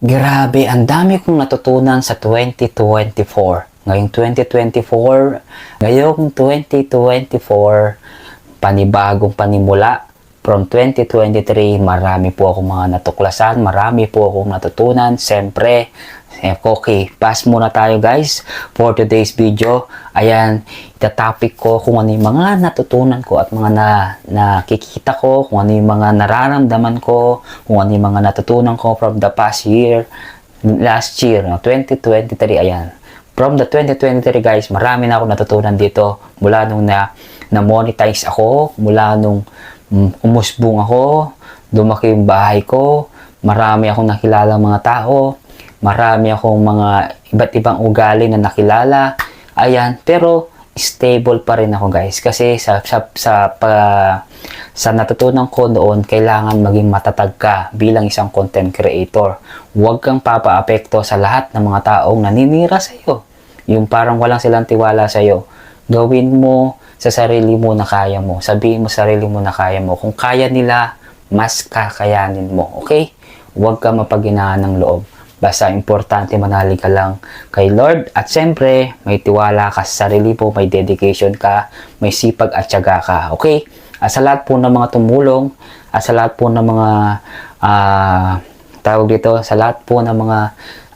Grabe, ang dami kong natutunan sa 2024. Ngayong 2024, ngayong 2024, panibagong panimula. From 2023, marami po akong mga natuklasan, marami po akong natutunan. Siyempre, okay, pass muna tayo guys for today's video. Ayan, itatopic ko kung ano yung mga natutunan ko at mga na, nakikita ko, kung ano yung mga nararamdaman ko, kung ano yung mga natutunan ko from the past year, last year, no, 2023, ayan. From the 2023 guys, marami na ako natutunan dito mula nung na, na-monetize ako, mula nung mm, umusbong ako, lumaki yung bahay ko, marami akong nakilala mga tao, marami akong mga iba't ibang ugali na nakilala. Ayan, pero stable pa rin ako guys kasi sa sa sa pa, sa natutunan ko noon kailangan maging matatag ka bilang isang content creator. Huwag kang papaapekto sa lahat ng mga taong naninira sa iyo. Yung parang walang silang tiwala sa iyo. Gawin mo sa sarili mo na kaya mo. Sabihin mo sa sarili mo na kaya mo. Kung kaya nila, mas kakayanin mo. Okay? Huwag ka mapaghinaan ng loob. Basta importante manalig ka lang kay Lord. At syempre, may tiwala ka sa sarili mo, may dedication ka, may sipag at tiyaga ka. Okay? At sa lahat po ng mga tumulong, at sa lahat po ng mga ah, tawag dito, sa lahat po ng mga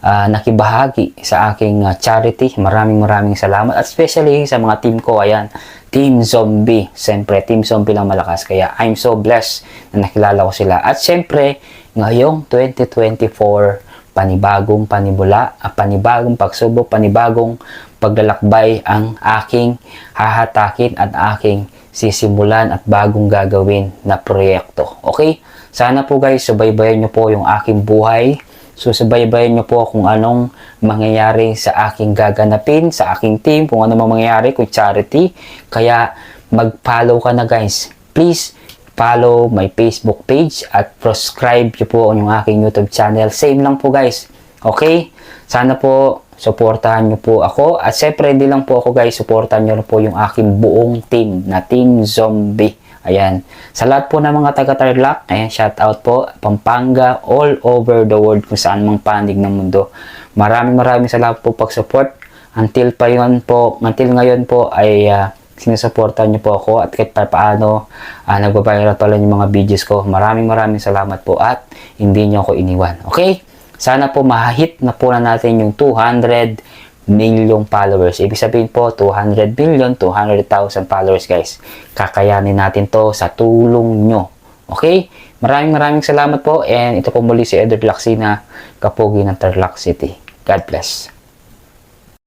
ah, nakibahagi sa aking ah, charity, maraming maraming salamat. At especially sa mga team ko, ayan, Team Zombie. Siyempre, Team Zombie lang malakas. Kaya I'm so blessed na nakilala ko sila. At siyempre, ngayong 2024, panibagong panibula, ah, panibagong pagsubok, panibagong paglalakbay ang aking hahatakin at aking sisimulan at bagong gagawin na proyekto. Okay? Sana po guys, subaybayan nyo po yung aking buhay. Susubaybayan nyo po kung anong mangyayari sa aking gaganapin, sa aking team, kung ano mang mangyayari, kung charity. Kaya mag-follow ka na guys. Please, follow my Facebook page at subscribe nyo po yung aking YouTube channel. Same lang po guys. Okay? Sana po suportahan nyo po ako. At syempre, hindi lang po ako guys, suportahan nyo po yung aking buong team na Team Zombie. Ayan. Sa lahat po ng mga taga-Tarlac, ayan, shout out po, Pampanga, all over the world kung saan mang panig ng mundo. Maraming maraming salamat po pag-support. Until pa yun po, until ngayon po ay uh, sinusuportahan niyo po ako at kahit pa paano uh, nagbabiral pa lang yung mga videos ko. Maraming maraming salamat po at hindi niyo ako iniwan. Okay? Sana po mahahit na po na natin yung 200 million followers. Ibig sabihin po, 200 million, 200,000 followers guys. Kakayanin natin to sa tulong nyo. Okay? Maraming maraming salamat po and ito po muli si Edward Laxina, Kapogi ng Tarlac City. God bless.